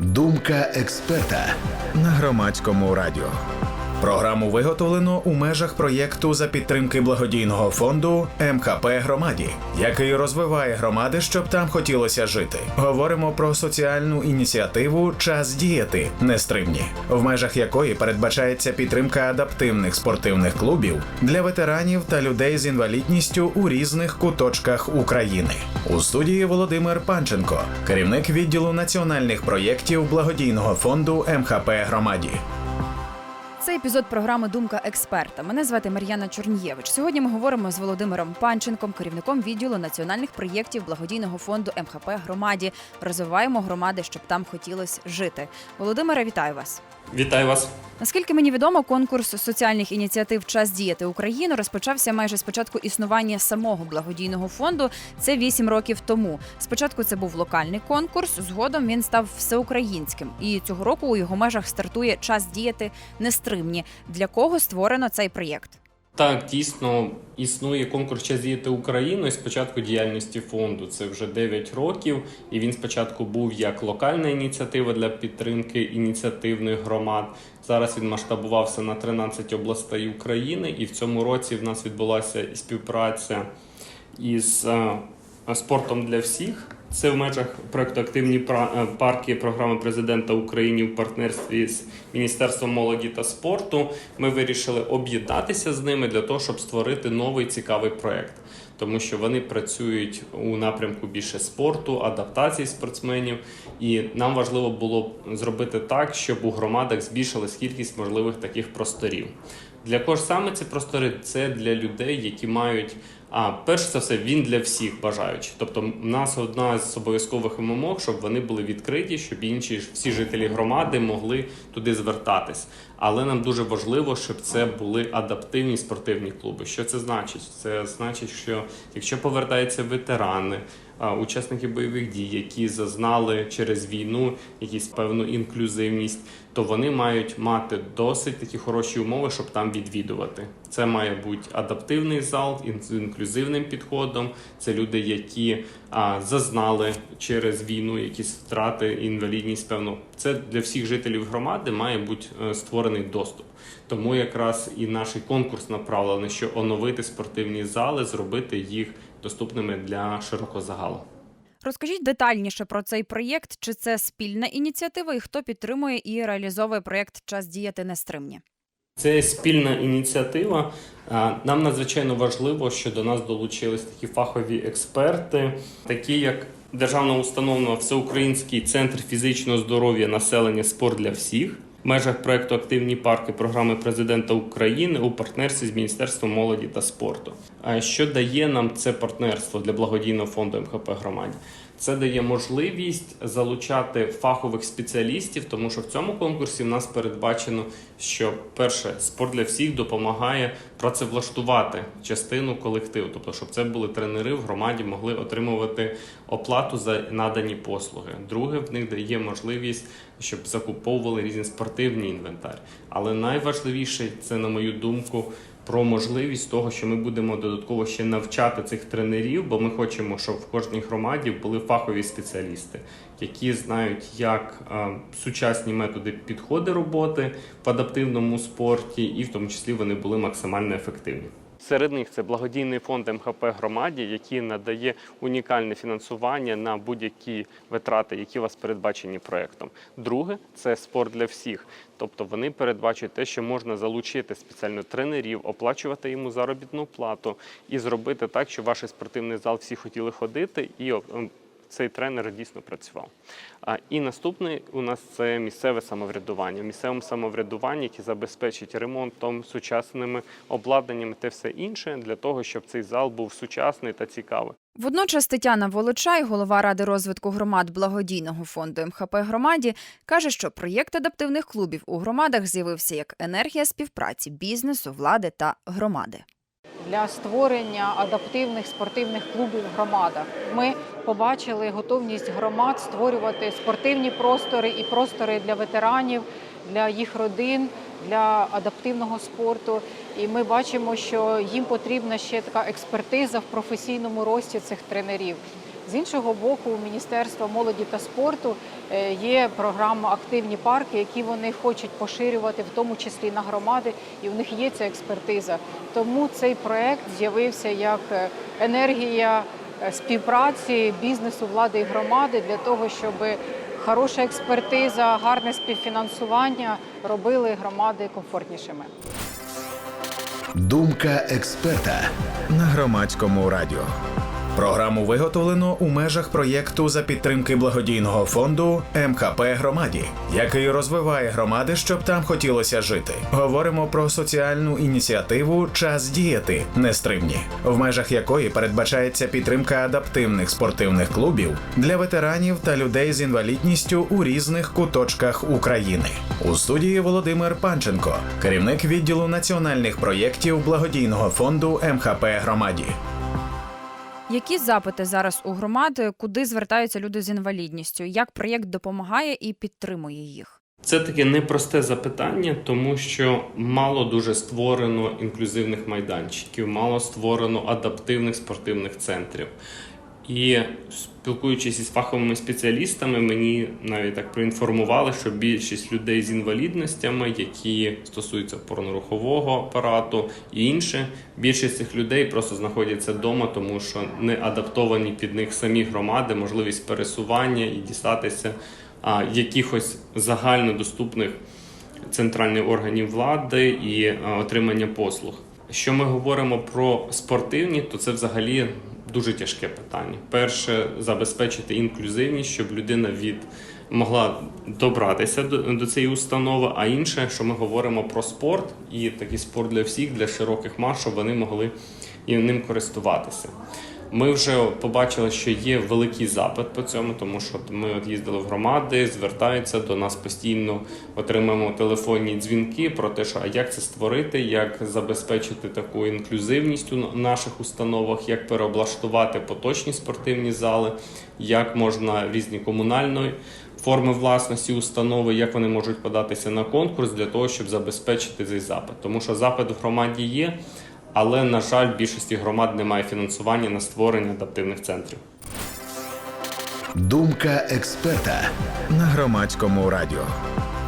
Думка експерта на громадському радіо. Програму виготовлено у межах проєкту за підтримки благодійного фонду МХП Громаді, який розвиває громади, щоб там хотілося жити. Говоримо про соціальну ініціативу Час діяти нестримні, в межах якої передбачається підтримка адаптивних спортивних клубів для ветеранів та людей з інвалідністю у різних куточках України. У студії Володимир Панченко, керівник відділу національних проєктів благодійного фонду МХП Громаді. Це епізод програми Думка експерта. Мене звати Мар'яна Чорнієвич. Сьогодні ми говоримо з Володимиром Панченком, керівником відділу національних проєктів благодійного фонду МХП Громаді. Розвиваємо громади, щоб там хотілося жити. Володимире, вітаю вас. Вітаю вас. Наскільки мені відомо, конкурс соціальних ініціатив Час діяти Україну розпочався майже з початку існування самого благодійного фонду. Це вісім років тому. Спочатку це був локальний конкурс, згодом він став всеукраїнським. І цього року у його межах стартує час діяти нестримні. Для кого створено цей проєкт? Так, дійсно існує конкурс «Час діяти Україну з початку діяльності фонду. Це вже 9 років, і він спочатку був як локальна ініціатива для підтримки ініціативних громад. Зараз він масштабувався на 13 областей України, і в цьому році в нас відбулася співпраця із е, спортом для всіх. Це в межах проекту Активні е, парки програми президента України в партнерстві з Міністерством молоді та спорту. Ми вирішили об'єднатися з ними для того, щоб створити новий цікавий проект. Тому що вони працюють у напрямку більше спорту, адаптації спортсменів, і нам важливо було зробити так, щоб у громадах збільшилась кількість можливих таких просторів. Для кого ж саме ці простори? Це для людей, які мають а перш за все, він для всіх бажаючих. Тобто, в нас одна з обов'язкових вимог, щоб вони були відкриті, щоб інші всі жителі громади могли туди звертатись. Але нам дуже важливо, щоб це були адаптивні спортивні клуби. Що це значить? Це значить, що якщо повертаються ветерани, учасники бойових дій, які зазнали через війну якусь певну інклюзивність, то вони мають мати досить такі хороші умови, щоб там відвідувати. Це має бути адаптивний зал з інклюзивним підходом. Це люди, які а, зазнали через війну якісь втрати, інвалідність. Певно, це для всіх жителів громади має бути е, створений доступ. Тому якраз і наш конкурс направлений, що оновити спортивні зали, зробити їх доступними для широкого загалу. Розкажіть детальніше про цей проєкт. Чи це спільна ініціатива, і хто підтримує і реалізовує проєкт Час діяти нестримні? Це спільна ініціатива. Нам надзвичайно важливо, що до нас долучились такі фахові експерти, такі як державна установа Всеукраїнський центр фізичного здоров'я населення Спорт для всіх. В межах проекту Активні парки програми президента України у партнерстві з Міністерством молоді та спорту. Що дає нам це партнерство для благодійного фонду МХП громаді? Це дає можливість залучати фахових спеціалістів, тому що в цьому конкурсі в нас передбачено, що перше спорт для всіх допомагає працевлаштувати частину колективу, тобто, щоб це були тренери в громаді, могли отримувати оплату за надані послуги. Друге, в них дає можливість, щоб закуповували різні спортивні інвентар. Але найважливіше це, на мою думку, про можливість того, що ми будемо додатково ще навчати цих тренерів, бо ми хочемо, щоб в кожній громаді були фахові спеціалісти, які знають, як е, сучасні методи підходи роботи в адаптивному спорті, і в тому числі вони були максимально ефективні. Серед них це благодійний фонд МХП громаді, який надає унікальне фінансування на будь-які витрати, які у вас передбачені проектом. Друге це спорт для всіх. Тобто вони передбачують те, що можна залучити спеціально тренерів, оплачувати йому заробітну плату і зробити так, щоб ваш спортивний зал всі хотіли ходити і ем, цей тренер дійсно працював. А, і наступний у нас це місцеве самоврядування. В місцевому самоврядуванні, яке забезпечить ремонтом, сучасними обладнаннями та все інше для того, щоб цей зал був сучасний та цікавий. Водночас Тетяна Волочай, голова ради розвитку громад благодійного фонду МХП громаді, каже, що проєкт адаптивних клубів у громадах з'явився як енергія співпраці бізнесу, влади та громади. для створення адаптивних спортивних клубів в громадах. Ми побачили готовність громад створювати спортивні простори і простори для ветеранів, для їх родин, для адаптивного спорту. І ми бачимо, що їм потрібна ще така експертиза в професійному рості цих тренерів. З іншого боку, у Міністерства молоді та спорту е, є програма Активні парки, які вони хочуть поширювати, в тому числі на громади, і в них є ця експертиза. Тому цей проект з'явився як е, енергія співпраці бізнесу, влади і громади для того, щоб хороша експертиза, гарне співфінансування робили громади комфортнішими. Думка експерта на громадському радіо. Програму виготовлено у межах проєкту за підтримки благодійного фонду МХП Громаді, який розвиває громади, щоб там хотілося жити. Говоримо про соціальну ініціативу Час діяти нестримні, в межах якої передбачається підтримка адаптивних спортивних клубів для ветеранів та людей з інвалідністю у різних куточках України. У студії Володимир Панченко, керівник відділу національних проєктів благодійного фонду МХП Громаді. Які запити зараз у громади, куди звертаються люди з інвалідністю? Як проєкт допомагає і підтримує їх? Це таке непросте запитання, тому що мало дуже створено інклюзивних майданчиків, мало створено адаптивних спортивних центрів. І спілкуючись із фаховими спеціалістами, мені навіть так проінформували, що більшість людей з інвалідностями, які стосуються опорно-рухового апарату і інше, більшість цих людей просто знаходяться вдома, тому що не адаптовані під них самі громади, можливість пересування і дістатися а, якихось загальнодоступних центральних органів влади і а, отримання послуг. Що ми говоримо про спортивні, то це взагалі дуже тяжке питання. Перше, забезпечити інклюзивність, щоб людина від могла добратися до, до цієї установи. А інше, що ми говоримо про спорт і такий спорт для всіх, для широких мас, щоб вони могли і ним користуватися. Ми вже побачили, що є великий запит по цьому, тому що ми от їздили в громади, звертаються до нас постійно, отримуємо телефонні дзвінки про те, що а як це створити, як забезпечити таку інклюзивність у наших установах, як переоблаштувати поточні спортивні зали, як можна різні комунальні форми власності установи, як вони можуть податися на конкурс для того, щоб забезпечити цей запит. Тому що запит в громаді є. Але на жаль, більшості громад немає фінансування на створення адаптивних центрів. Думка експерта на громадському радіо.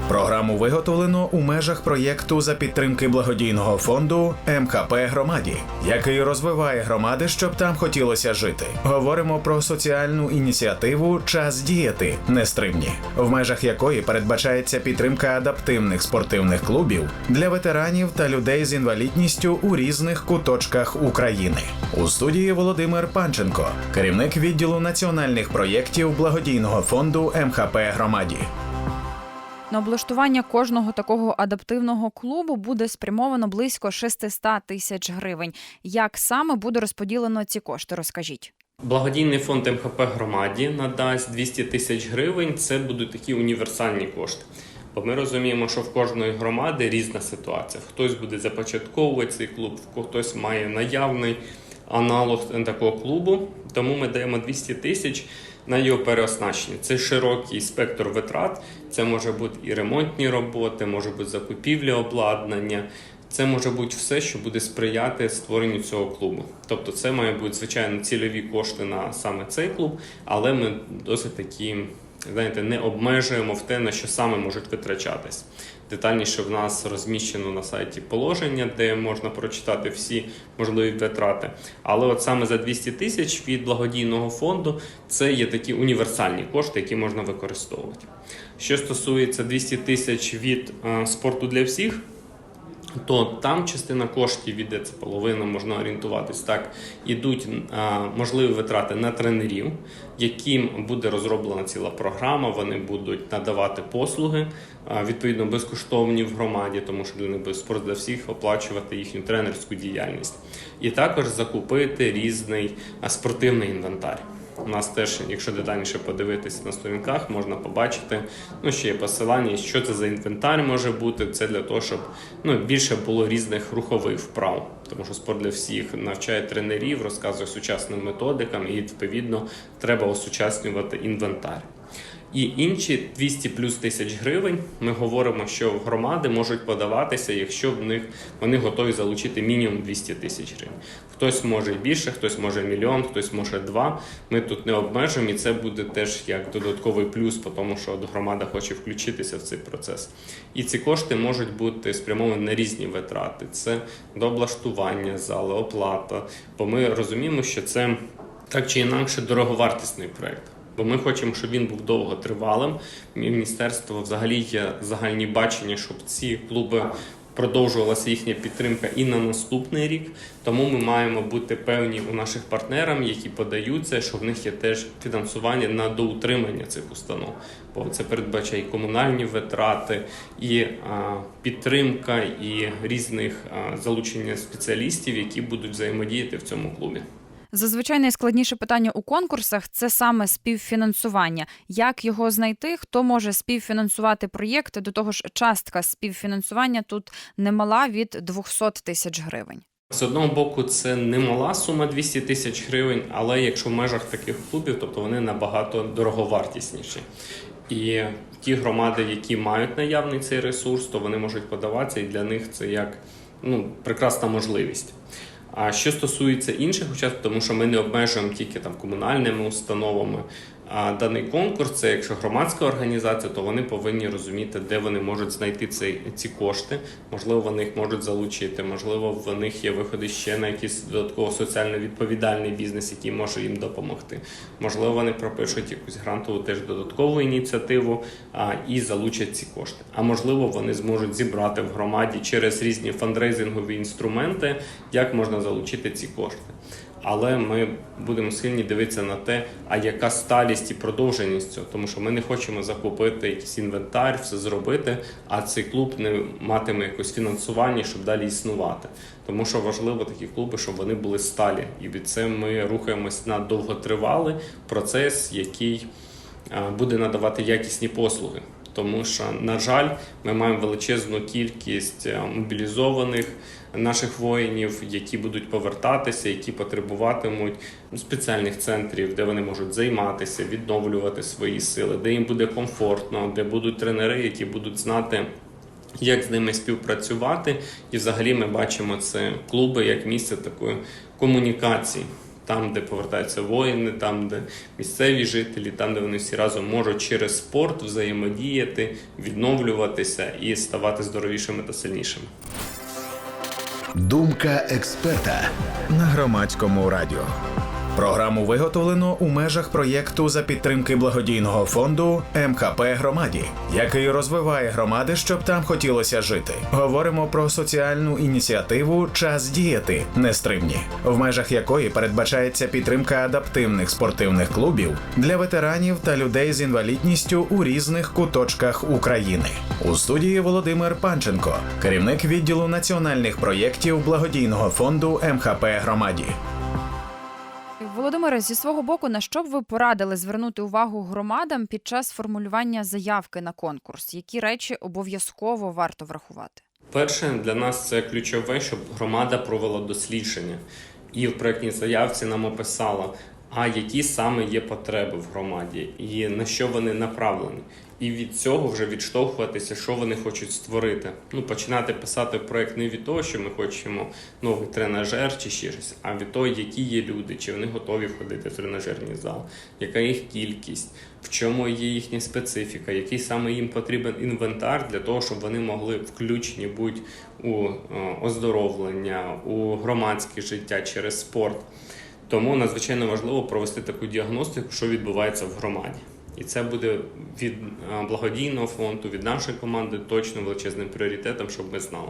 Програму виготовлено у межах проєкту за підтримки благодійного фонду МХП Громаді, який розвиває громади, щоб там хотілося жити. Говоримо про соціальну ініціативу Час діяти нестримні, в межах якої передбачається підтримка адаптивних спортивних клубів для ветеранів та людей з інвалідністю у різних куточках України. У студії Володимир Панченко, керівник відділу національних проєктів благодійного фонду МХП Громаді. На облаштування кожного такого адаптивного клубу буде спрямовано близько 600 тисяч гривень. Як саме буде розподілено ці кошти? Розкажіть. Благодійний фонд МХП громаді надасть 200 тисяч гривень. Це будуть такі універсальні кошти. Бо ми розуміємо, що в кожної громади різна ситуація. Хтось буде започатковувати цей клуб, хтось має наявний аналог такого клубу. Тому ми даємо 200 тисяч на його переоснащення. Це широкий спектр витрат. Це може бути і ремонтні роботи, може бути закупівля обладнання. Це може бути все, що буде сприяти створенню цього клубу. Тобто, це має бути звичайно цільові кошти на саме цей клуб, але ми досить такі знаєте, не обмежуємо в те, на що саме можуть витрачатись. Детальніше в нас розміщено на сайті положення, де можна прочитати всі можливі витрати. Але от саме за 200 тисяч від благодійного фонду це є такі універсальні кошти, які можна використовувати. Що стосується 200 тисяч від е, спорту для всіх. То там частина коштів іде, це половина, можна орієнтуватись так. Ідуть можливі витрати на тренерів, яким буде розроблена ціла програма. Вони будуть надавати послуги а, відповідно безкоштовні в громаді, тому що для них буде спорт для всіх оплачувати їхню тренерську діяльність, і також закупити різний спортивний інвентар. У нас теж, якщо детальніше подивитися на сторінках, можна побачити, ну ще є посилання, що це за інвентар може бути. Це для того, щоб ну, більше було різних рухових вправ, тому що спорт для всіх навчає тренерів, розказує сучасним методикам, і відповідно треба осучаснювати інвентар. І інші 200 плюс тисяч гривень ми говоримо, що громади можуть подаватися, якщо в них вони готові залучити мінімум 200 тисяч гривень. Хтось може більше, хтось може мільйон, хтось може два. Ми тут не обмежуємо, і це буде теж як додатковий плюс, тому що громада хоче включитися в цей процес. І ці кошти можуть бути спрямовані на різні витрати: це до облаштування зали, оплата. Бо ми розуміємо, що це так чи інакше дороговартісний проект. Бо ми хочемо, щоб він був довготривалим. Міністерство взагалі є загальні бачення, щоб ці клуби продовжувалася їхня підтримка і на наступний рік. Тому ми маємо бути певні у наших партнерам, які подаються, що в них є теж фінансування на доутримання цих установ. Бо це передбачає і комунальні витрати, і а, підтримка, і різних а, залучення спеціалістів, які будуть взаємодіяти в цьому клубі. Зазвичай найскладніше питання у конкурсах це саме співфінансування. Як його знайти? Хто може співфінансувати проєкти? До того ж, частка співфінансування тут немала від 200 тисяч гривень. З одного боку, це немала сума 200 тисяч гривень, але якщо в межах таких клубів, тобто вони набагато дороговартісніші. І ті громади, які мають наявний цей ресурс, то вони можуть подаватися, і для них це як ну, прекрасна можливість. А що стосується інших учасників, тому що ми не обмежуємо тільки там комунальними установами. Даний конкурс це якщо громадська організація, то вони повинні розуміти, де вони можуть знайти цей, ці кошти. Можливо, вони їх можуть залучити, можливо, в них є виходи ще на якийсь додатково соціально відповідальний бізнес, який може їм допомогти. Можливо, вони пропишуть якусь грантову теж додаткову ініціативу а, і залучать ці кошти. А можливо, вони зможуть зібрати в громаді через різні фандрейзингові інструменти, як можна залучити ці кошти. Але ми будемо сильні дивитися на те, а яка сталість і продовженість цього, тому що ми не хочемо закупити якийсь інвентар, все зробити, а цей клуб не матиме якось фінансування, щоб далі існувати. Тому що важливо такі клуби, щоб вони були сталі, і від це ми рухаємось на довготривалий процес, який буде надавати якісні послуги. Тому що, на жаль, ми маємо величезну кількість е, мобілізованих наших воїнів, які будуть повертатися, які потребуватимуть спеціальних центрів, де вони можуть займатися, відновлювати свої сили, де їм буде комфортно, де будуть тренери, які будуть знати. Як з ними співпрацювати, і взагалі ми бачимо це клуби як місце такої комунікації, там, де повертаються воїни, там, де місцеві жителі, там, де вони всі разом можуть через спорт взаємодіяти, відновлюватися і ставати здоровішими та сильнішими. Думка експерта на громадському радіо. Програму виготовлено у межах проєкту за підтримки благодійного фонду МХП Громаді, який розвиває громади, щоб там хотілося жити. Говоримо про соціальну ініціативу Час діяти нестримні, в межах якої передбачається підтримка адаптивних спортивних клубів для ветеранів та людей з інвалідністю у різних куточках України. У студії Володимир Панченко, керівник відділу національних проєктів благодійного фонду МХП Громаді. Володимире, зі свого боку, на що б ви порадили звернути увагу громадам під час формулювання заявки на конкурс? Які речі обов'язково варто врахувати? Перше для нас це ключове, щоб громада провела дослідження і в проєктній заявці нам описала, а які саме є потреби в громаді, і на що вони направлені. І від цього вже відштовхуватися, що вони хочуть створити. Ну, починати писати проект не від того, що ми хочемо новий тренажер чи ще щось, а від того, які є люди, чи вони готові входити в тренажерний зал, яка їх кількість, в чому є їхня специфіка, який саме їм потрібен інвентар для того, щоб вони могли включені бути у е, оздоровлення, у громадське життя через спорт. Тому надзвичайно важливо провести таку діагностику, що відбувається в громаді. І це буде від е, благодійного фонду, від нашої команди точно величезним пріоритетом, щоб ми знали.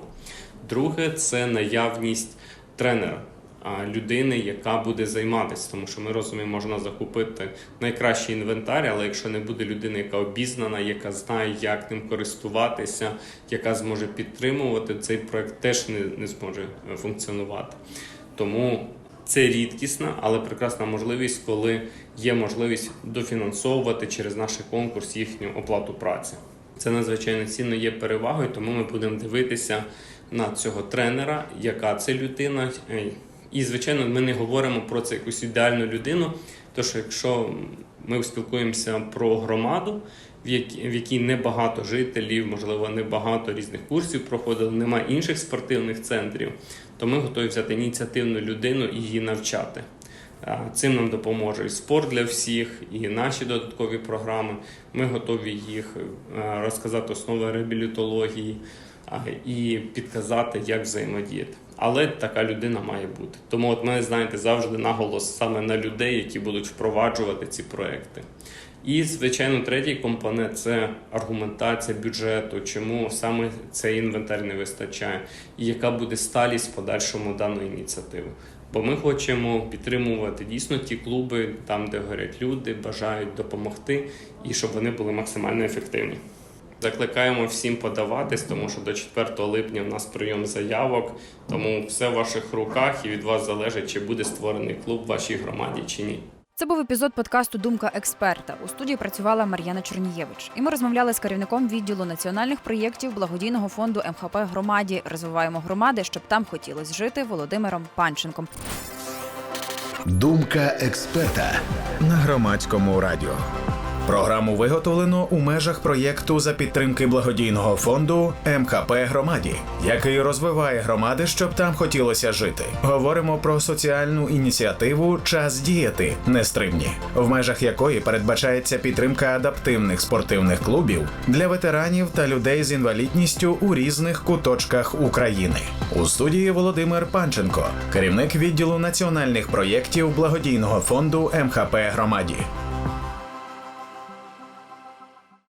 Друге це наявність тренера, людини, яка буде займатися, тому що ми розуміємо, можна закупити найкращий інвентар, але якщо не буде людини, яка обізнана, яка знає, як ним користуватися, яка зможе підтримувати, цей проект теж не, не зможе е, функціонувати. Тому це рідкісна, але прекрасна можливість, коли є можливість дофінансовувати через наш конкурс їхню оплату праці. Це надзвичайно цінно є перевагою, тому ми будемо дивитися на цього тренера, яка це людина. І, звичайно, ми не говоримо про це якусь ідеальну людину. що якщо Ми спілкуємося про громаду, в якій небагато жителів, можливо, небагато різних курсів проходили, немає інших спортивних центрів. То ми готові взяти ініціативну людину і її навчати. Цим нам допоможе і спорт для всіх, і наші додаткові програми. Ми готові їх е, розказати основи реабілітології і підказати, як взаємодіяти. Але така людина має бути. Тому от ми знаєте завжди наголос саме на людей, які будуть впроваджувати ці проекти. І, звичайно, третій компонент це аргументація бюджету, чому саме цей інвентар не вистачає, і яка буде сталість в подальшому даної ініціативи. Бо ми хочемо підтримувати дійсно ті клуби, там, де горять люди, бажають допомогти, і щоб вони були максимально ефективні. Закликаємо всім подаватись, тому що до 4 липня у нас прийом заявок, тому все в ваших руках і від вас залежить, чи буде створений клуб в вашій громаді чи ні. Це був епізод подкасту Думка експерта. У студії працювала Мар'яна Чорнієвич. І ми розмовляли з керівником відділу національних проєктів благодійного фонду МХП громаді. Розвиваємо громади, щоб там хотілось жити Володимиром Панченком. Думка експерта на громадському радіо. Програму виготовлено у межах проєкту за підтримки благодійного фонду МХП громаді, який розвиває громади, щоб там хотілося жити. Говоримо про соціальну ініціативу Час діяти нестримні, в межах якої передбачається підтримка адаптивних спортивних клубів для ветеранів та людей з інвалідністю у різних куточках України. У студії Володимир Панченко, керівник відділу національних проєктів благодійного фонду МХП громаді.